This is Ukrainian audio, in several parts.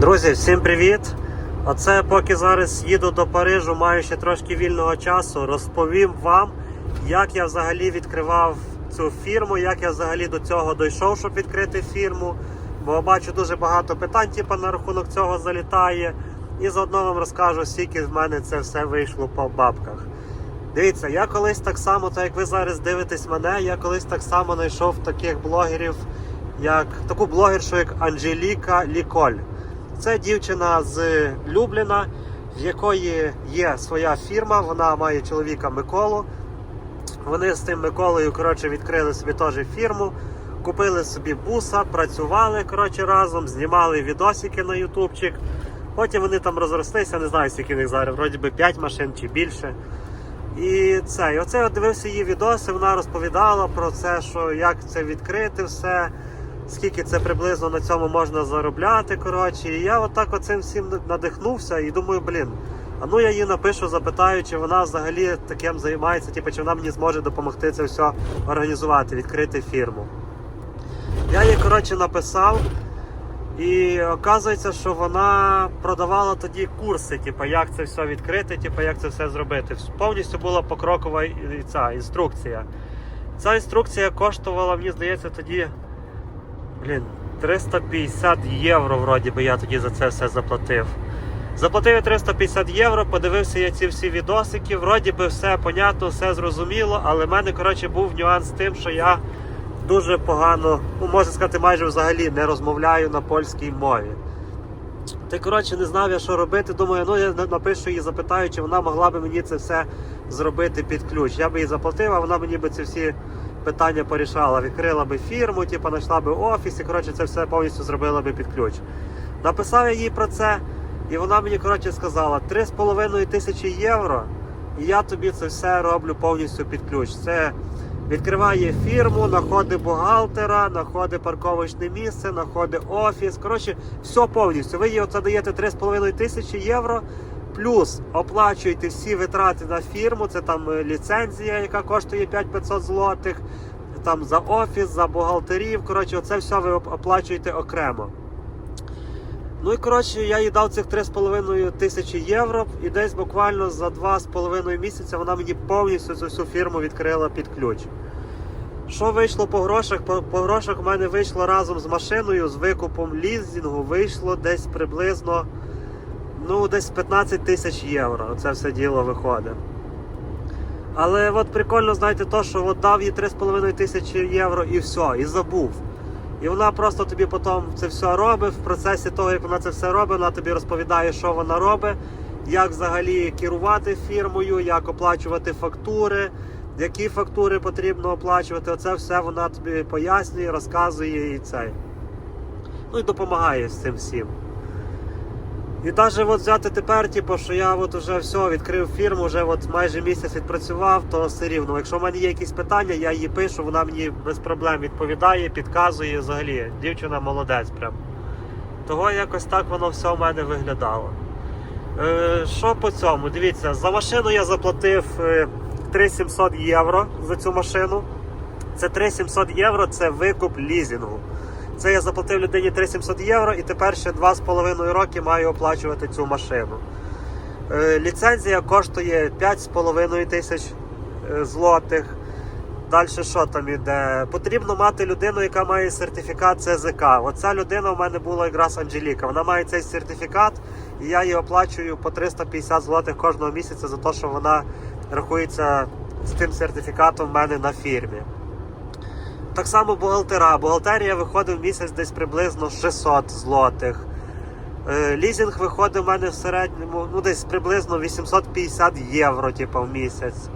Друзі, всім привіт! Оце поки зараз їду до Парижу, маю ще трошки вільного часу, розповім вам, як я взагалі відкривав цю фірму, як я взагалі до цього дійшов, щоб відкрити фірму. Бо бачу дуже багато питань, типу, на рахунок цього залітає. І заодно вам розкажу, скільки в мене це все вийшло по бабках. Дивіться, я колись так само, так як ви зараз дивитесь мене, я колись так само знайшов таких блогерів, як таку блогершу, як Анжеліка Ліколь. Це дівчина з Любліна, в якої є своя фірма. Вона має чоловіка Миколу. Вони з тим Миколою коротше, відкрили собі теж фірму, купили собі буса, працювали коротше, разом, знімали відосики на ютубчик. Потім вони там розрослися, не знаю, скільки них зараз, вроді би 5 машин чи більше. І це, і оце я дивився її відоси, вона розповідала про це, що як це відкрити все, скільки це приблизно на цьому можна заробляти. Коротше. І я отак оцим всім надихнувся і думаю, блін, а ну я їй напишу, запитаю, чи вона взагалі таким займається, типу, чи вона мені зможе допомогти це все організувати, відкрити фірму. Я їй, коротше, написав. І оказується, що вона продавала тоді курси, типу, як це все відкрити, типу, як це все зробити. Повністю була покрокова ця інструкція. Ця інструкція коштувала, мені здається, тоді блін, 350 євро, вроді би я тоді за це все заплатив. Заплатив я 350 євро, подивився я ці всі відосики, вроді би все понятно, все зрозуміло, але в мене, коротше, був нюанс з тим, що я дуже погано, ну можна сказати, майже взагалі не розмовляю на польській мові. Ти, коротше, не знав я, що робити. Думаю, ну я напишу її, запитаю, чи вона могла би мені це все зробити під ключ. Я би їй заплатив, а вона мені би ці всі питання порішала. Відкрила би фірму, типу, знайшла би офіс і коротше, це все повністю зробила би під ключ. Написав я їй про це, і вона мені коротше сказала: 3,5 тисячі євро, і я тобі це все роблю повністю під ключ. Це відкриває фірму, знаходить бухгалтера, знаходить парковочне місце, знаходить офіс. Коротше, все повністю. Ви їй оце даєте 3,5 тисячі євро. Плюс оплачуєте всі витрати на фірму, це там е, ліцензія, яка коштує 5500 злотих, там за офіс, за бухгалтерів. Коротше, оце все ви оплачуєте окремо. Ну і коротше, я їй дав цих 3,5 тисячі євро, і десь буквально за 2,5 місяця вона мені повністю цю всю фірму відкрила під ключ. Що вийшло по грошах? По, по грошах в мене вийшло разом з машиною, з викупом лізінгу, вийшло десь приблизно ну, десь 15 тисяч євро. Це все діло виходить. Але от прикольно, знаєте, то, що от дав їй 3,5 тисячі євро і все, і забув. І вона просто тобі потім це все робить. В процесі того, як вона це все робить, вона тобі розповідає, що вона робить, як взагалі керувати фірмою, як оплачувати фактури, які фактури потрібно оплачувати. Оце все вона тобі пояснює, розказує і це. Ну і допомагає з цим всім. І навіть от взяти тепер, типу, що я от вже все відкрив фірму, вже от майже місяць відпрацював, то все рівно. Якщо в мене є якісь питання, я їй пишу, вона мені без проблем відповідає, підказує взагалі. Дівчина молодець прям. Того якось так воно все в мене виглядало. Е, що по цьому? Дивіться, за машину я заплатив е, 3700 євро за цю машину. Це 3700 євро це викуп лізінгу. Це я заплатив людині 3700 євро і тепер ще 2,5 роки маю оплачувати цю машину. Е, ліцензія коштує 5,5 тисяч е, злотих. Далі що там іде? Потрібно мати людину, яка має сертифікат ЦЗК. Оця людина в мене була якраз Анжеліка. Вона має цей сертифікат, і я їй оплачую по 350 злотих кожного місяця за те, що вона рахується з тим сертифікатом в мене на фірмі. Так само бухгалтера. Бухгалтерія виходить в місяць десь приблизно 600 злотих. Е, Лізинг виходить в мене в середньому ну, десь приблизно 850 євро типу, в місяць.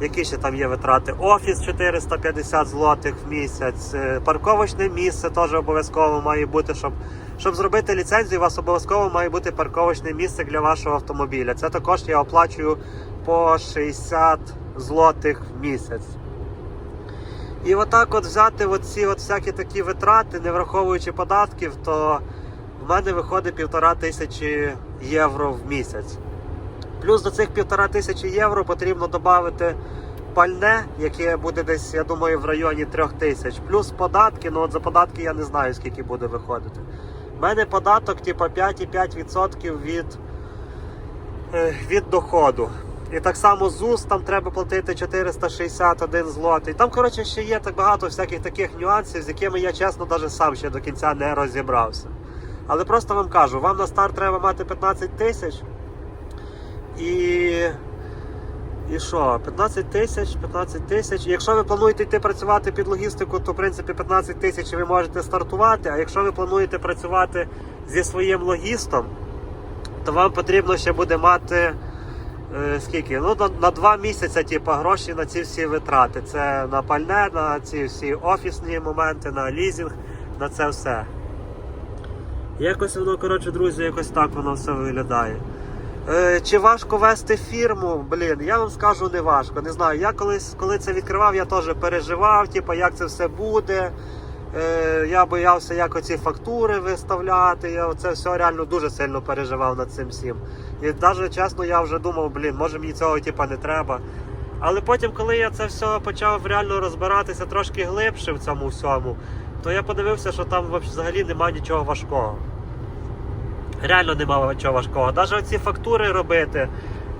Які ще там є витрати? Офіс 450 злотих в місяць. Е, Парковочне місце теж обов'язково має бути, щоб, щоб зробити ліцензію, у вас обов'язково має бути парковочне місце для вашого автомобіля. Це також я оплачую по 60 злотих в місяць. І отак от взяти оці от всякі такі витрати, не враховуючи податків, то в мене виходить півтора тисячі євро в місяць. Плюс до цих півтора тисячі євро потрібно додати пальне, яке буде десь, я думаю, в районі трьох тисяч. Плюс податки, ну от за податки я не знаю, скільки буде виходити. У мене податок, типу, 5,5% від, е, від доходу. І так само ЗУС там треба платити 461 злотий. Там, коротше, ще є так багато всяких таких нюансів, з якими я чесно навіть сам ще до кінця не розібрався. Але просто вам кажу, вам на старт треба мати 15 тисяч. І. І що? 15 тисяч, 15 тисяч. Якщо ви плануєте йти працювати під логістику, то в принципі 15 тисяч ви можете стартувати. А якщо ви плануєте працювати зі своїм логістом, то вам потрібно ще буде мати е, скільки? Ну, на, на 2 місяці типу, гроші на ці всі витрати. Це на пальне, на ці всі офісні моменти, на лізинг, на це все. Якось воно, коротше, друзі, якось так воно все виглядає. Е, чи важко вести фірму? Блін, я вам скажу не важко. Не знаю. Я колись, коли це відкривав, я теж переживав, типу, як це все буде. Е, я боявся, як оці фактури виставляти. Я це все реально дуже сильно переживав над цим всім. І навіть чесно, я вже думав, блін, може мені цього типу, не треба. Але потім, коли я це все почав реально розбиратися трошки глибше в цьому всьому, то я подивився, що там взагалі немає нічого важкого. Реально немає нічого важкого. Навіть оці фактури робити.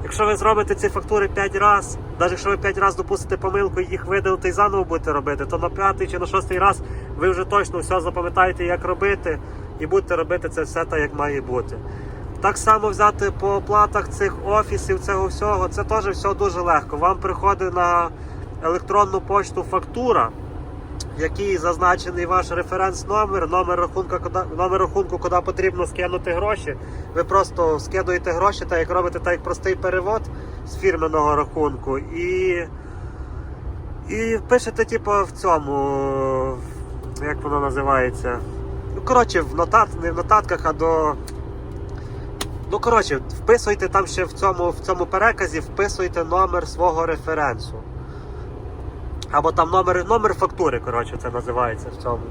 Якщо ви зробите ці фактури 5 разів, навіть якщо ви 5 разів допустите помилку і їх видалите і заново будете робити, то на п'ятий чи на шостий раз ви вже точно все запам'ятаєте, як робити, і будете робити це все так, як має бути. Так само взяти по оплатах цих офісів, цього всього, це теж все дуже легко. Вам приходить на електронну почту фактура, в якій зазначений ваш референс-номер, номер рахунку, куди, номер рахунку, куди потрібно скинути гроші. Ви просто скидуєте гроші, так як робите так як простий перевод з фірменного рахунку. І, і пишете, типу, в цьому, як воно називається. Ну, коротше, в нотат, не в нотатках, а до. Ну, коротше, вписуйте там ще в цьому, в цьому переказі, вписуйте номер свого референсу. Або там номер, номер фактури, коротше, це називається в цьому.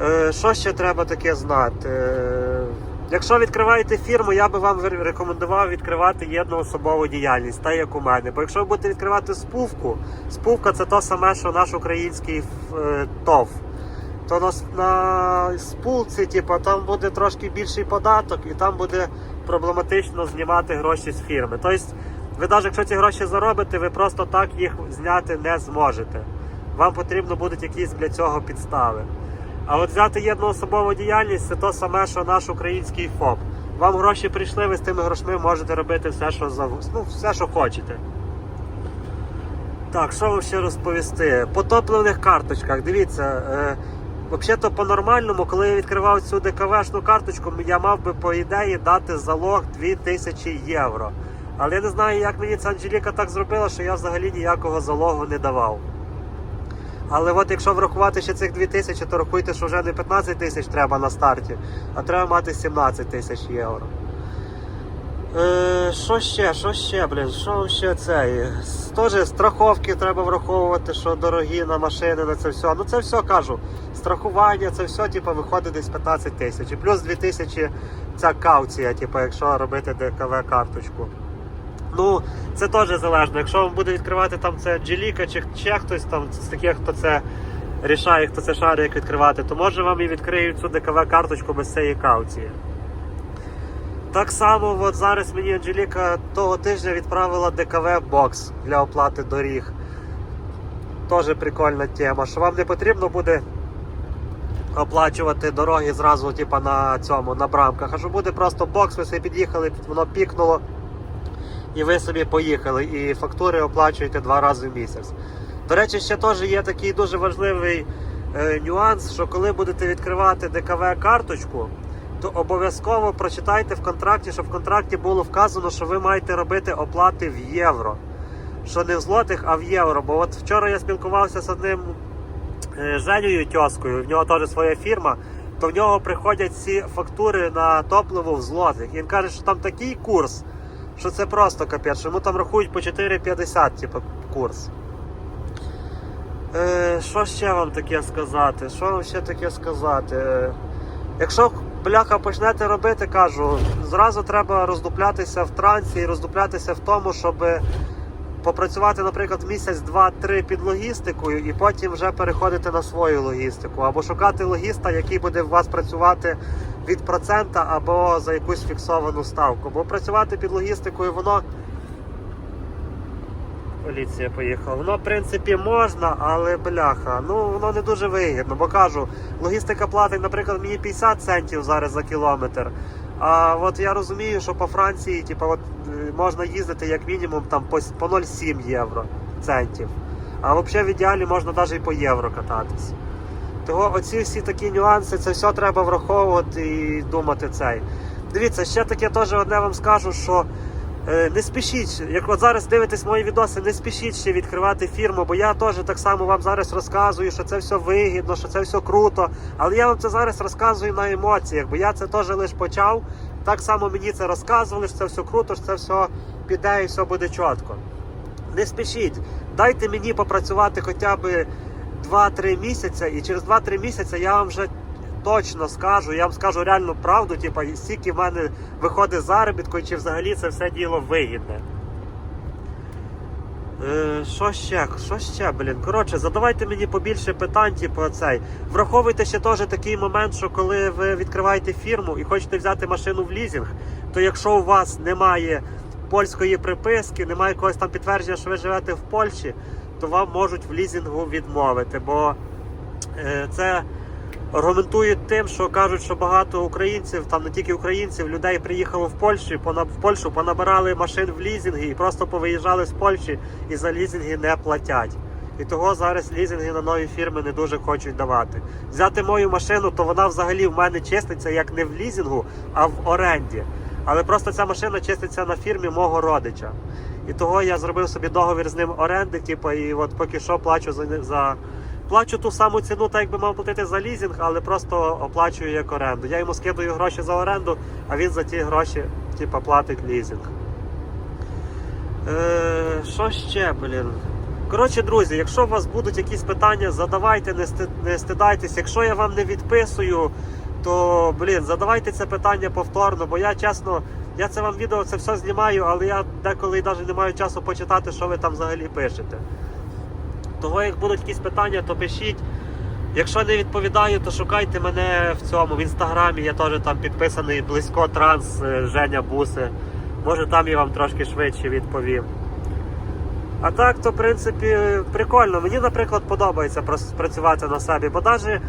Е, що ще треба таке знати? Е, якщо відкриваєте фірму, я би вам рекомендував відкривати єдноособову діяльність, так як у мене. Бо якщо ви будете відкривати спувку, спувка це то саме, що наш український е, ТОВ. То на, на спулці, типу, там буде трошки більший податок, і там буде проблематично знімати гроші з фірми. Тобто, ви навіть якщо ці гроші заробите, ви просто так їх зняти не зможете. Вам потрібно будуть якісь для цього підстави. А от взяти єдноособову діяльність це то саме, що наш український ФОП. Вам гроші прийшли, ви з тими грошми можете робити все, що зав... ну, все, що хочете. Так, що вам ще розповісти? По топливних карточках, дивіться, е, взагалі-то по-нормальному, коли я відкривав цю ДКВшну карточку, я мав би по ідеї дати залог 2000 євро. Але я не знаю, як мені ця Анжеліка так зробила, що я взагалі ніякого залогу не давав. Але от якщо врахувати ще цих 2000, то рахуйте, що вже не 15 тисяч треба на старті, а треба мати 17 тисяч євро. Е, що ще, що ще, блін, що ще цей? Теж страховки треба враховувати, що дорогі на машини, на це все. Ну це все кажу. Страхування, це все типу, виходить десь 15 тисяч. Плюс 2 тисячі ця кауція, типу, якщо робити ДКВ карточку. Ну, це теж залежно. Якщо вам буде відкривати там це Джеліка чи ще хтось там з таких, хто це рішає, хто це шарить, як відкривати, то може вам і відкриють цю ДКВ карточку без цієї кауції. Так само, от зараз мені Анжеліка того тижня відправила ДКВ бокс для оплати доріг. Теж прикольна тема, що вам не потрібно буде оплачувати дороги зразу, типа на цьому, на брамках. А що буде просто бокс, ви собі під'їхали, воно пікнуло, і ви собі поїхали. І фактури оплачуєте два рази в місяць. До речі, ще теж є такий дуже важливий е, нюанс, що коли будете відкривати ДКВ карточку, то обов'язково прочитайте в контракті, щоб в контракті було вказано, що ви маєте робити оплати в євро. Що не в злотих, а в євро. Бо от вчора я спілкувався з одним е, Женєю Тьоскою, в нього теж своя фірма, то в нього приходять ці фактури на топливо в злотих. І він каже, що там такий курс, що це просто капець, що йому там рахують по 4,50, типу, курс. Е, що ще вам таке сказати? Що вам ще таке сказати? Е, Якщо бляха почнете робити, кажу, зразу треба роздуплятися в трансі і роздуплятися в тому, щоб попрацювати, наприклад, місяць, два-три під логістикою, і потім вже переходити на свою логістику, або шукати логіста, який буде у вас працювати від процента або за якусь фіксовану ставку. Бо працювати під логістикою, воно. Поліція поїхала. Воно, в принципі, можна, але бляха, ну воно не дуже вигідно, бо кажу, логістика платить, наприклад, мені 50 центів зараз за кілометр. А от я розумію, що по Франції, типу, от, е, можна їздити як мінімум там по, по 0,7 євро центів. А взагалі в ідеалі можна навіть і по євро кататись. Того оці всі такі нюанси, це все треба враховувати і думати цей. Дивіться, ще таке теж одне вам скажу, що е, не спішіть, як от зараз дивитесь мої відоси, не спішіть ще відкривати фірму, бо я теж так само вам зараз розказую, що це все вигідно, що це все круто. Але я вам це зараз розказую на емоціях, бо я це теж лише почав. Так само мені це розказували, що це все круто, що це все піде і все буде чітко. Не спішіть, дайте мені попрацювати хоча б 2-3 місяці, і через 2-3 місяці я вам вже точно скажу, я вам скажу реальну правду, типу, скільки в мене виходить заробітку, і чи взагалі це все діло вигідне. Е, Що ще? Що ще, блін? Коротше, задавайте мені побільше питань, типу, цей. Враховуйте ще теж такий момент, що коли ви відкриваєте фірму і хочете взяти машину в лізинг, то якщо у вас немає польської приписки, немає якогось там підтвердження, що ви живете в Польщі, то вам можуть в лізингу відмовити, бо е, це аргументують тим, що кажуть, що багато українців, там не тільки українців, людей приїхало в Польщу, в Польщу, понабирали машин в лізинги і просто повиїжджали з Польщі і за лізинги не платять. І того зараз лізинги на нові фірми не дуже хочуть давати. Взяти мою машину, то вона взагалі в мене чиститься як не в лізингу, а в оренді. Але просто ця машина чиститься на фірмі мого родича. І того я зробив собі договір з ним оренди, типу, і от поки що плачу за, за плачу ту саму ціну, так якби мав платити за лізинг, але просто оплачую як оренду. Я йому скидаю гроші за оренду, а він за ті гроші, типу, платить лізинг. Е, що ще, блін? Коротше, друзі, якщо у вас будуть якісь питання, задавайте, не, сти, не стидайтесь. Якщо я вам не відписую, то блін, задавайте це питання повторно, бо я чесно, я це вам відео це все знімаю, але я деколи навіть не маю часу почитати, що ви там взагалі пишете. Того, як будуть якісь питання, то пишіть. Якщо не відповідаю, то шукайте мене в цьому в інстаграмі. Я теж там підписаний близько транс е, Женя Буси. Може там я вам трошки швидше відповім. А так, то в принципі прикольно. Мені, наприклад, подобається працювати на себе. Бо навіть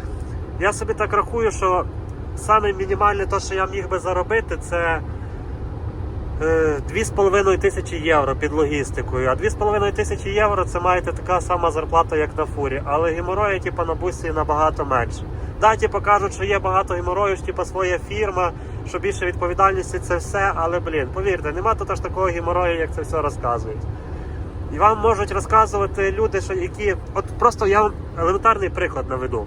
я собі так рахую, що саме мінімальне те, що я міг би заробити, це 2,5 тисячі євро під логістикою. А 2,5 тисячі євро це маєте така сама зарплата, як на фурі. Але геморою, типу, на бусі набагато менше. Да, типу, кажуть, що є багато геморою, що типу, своя фірма, що більше відповідальності це все. Але блін, повірте, нема тут аж такого геморою, як це все розказують. І вам можуть розказувати люди, що які. От просто я вам елементарний приклад наведу.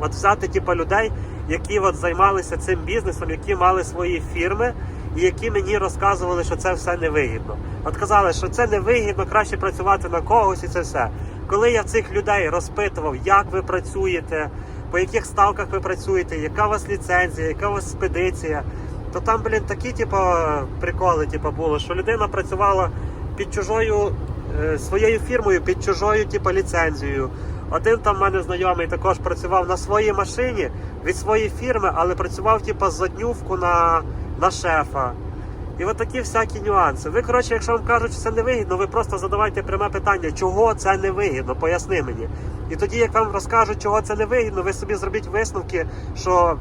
От взяти типу, людей, які от займалися цим бізнесом, які мали свої фірми, і які мені розказували, що це все невигідно. От казали, що це невигідно, краще працювати на когось і це все. Коли я цих людей розпитував, як ви працюєте, по яких ставках ви працюєте, яка у вас ліцензія, яка у вас спедиція, то там, блін, такі, типу, приколи, типу, було, що людина працювала під чужою е, своєю фірмою, під чужою, типу, ліцензією. Один там в мене знайомий також працював на своїй машині від своєї фірми, але працював типу, за днювку на, на шефа. І от такі всякі нюанси. Ви, коротше, якщо вам кажуть, що це невигідно, ви просто задавайте пряме питання, чого це невигідно, поясни мені. І тоді, як вам розкажуть, чого це невигідно, ви собі зробіть висновки, що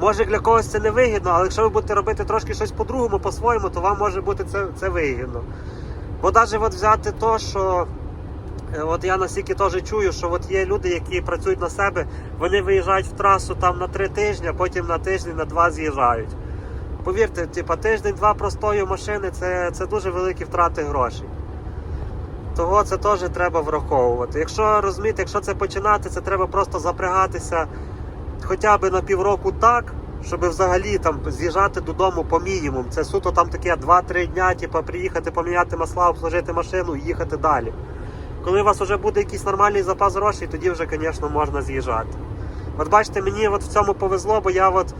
може для когось це невигідно, але якщо ви будете робити трошки щось по-другому, по-своєму, то вам може бути це, це вигідно. Бо навіть от взяти то, що Е, От я настільки теж чую, що от є люди, які працюють на себе, вони виїжджають в трасу там на три тижні, а потім на тиждень, на два з'їжджають. Повірте, типа тиждень-два простою машини це, це дуже великі втрати грошей. Того це теж треба враховувати. Якщо розумієте, якщо це починати, це треба просто запрягатися хоча б на півроку так, щоб взагалі там з'їжджати додому по мінімум. Це суто там таке 2-3 дня, типа приїхати поміняти масла, обслужити машину і їхати далі. Коли у вас вже буде якийсь нормальний запас грошей, тоді вже, звісно, можна з'їжджати. От бачите, мені от в цьому повезло, бо я от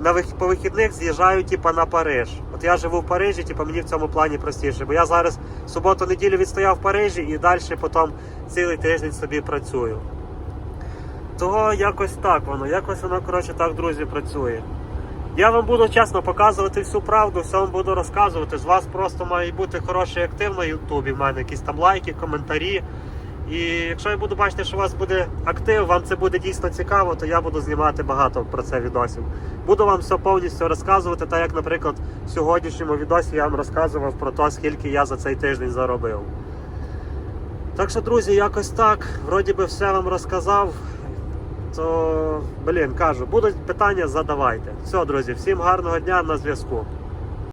на вих- по вихідних з'їжджаю типа, на Париж. От я живу в Парижі, типа, мені в цьому плані простіше. Бо я зараз суботу-неділю відстояв в Парижі і далі потім цілий тиждень собі працюю. Того якось так воно, якось воно, коротше, так, друзі, працює. Я вам буду чесно показувати всю правду, все вам буду розказувати. З вас просто має бути хороший актив на Ютубі. В мене якісь там лайки, коментарі. І якщо я буду бачити, що у вас буде актив, вам це буде дійсно цікаво, то я буду знімати багато про це відосів. Буду вам все повністю розказувати, так як, наприклад, в сьогоднішньому відосі я вам розказував про те, скільки я за цей тиждень заробив. Так що, друзі, якось так. Вроді би все вам розказав. То, блін, кажу, будуть питання, задавайте. Все, друзі, всім гарного дня на зв'язку.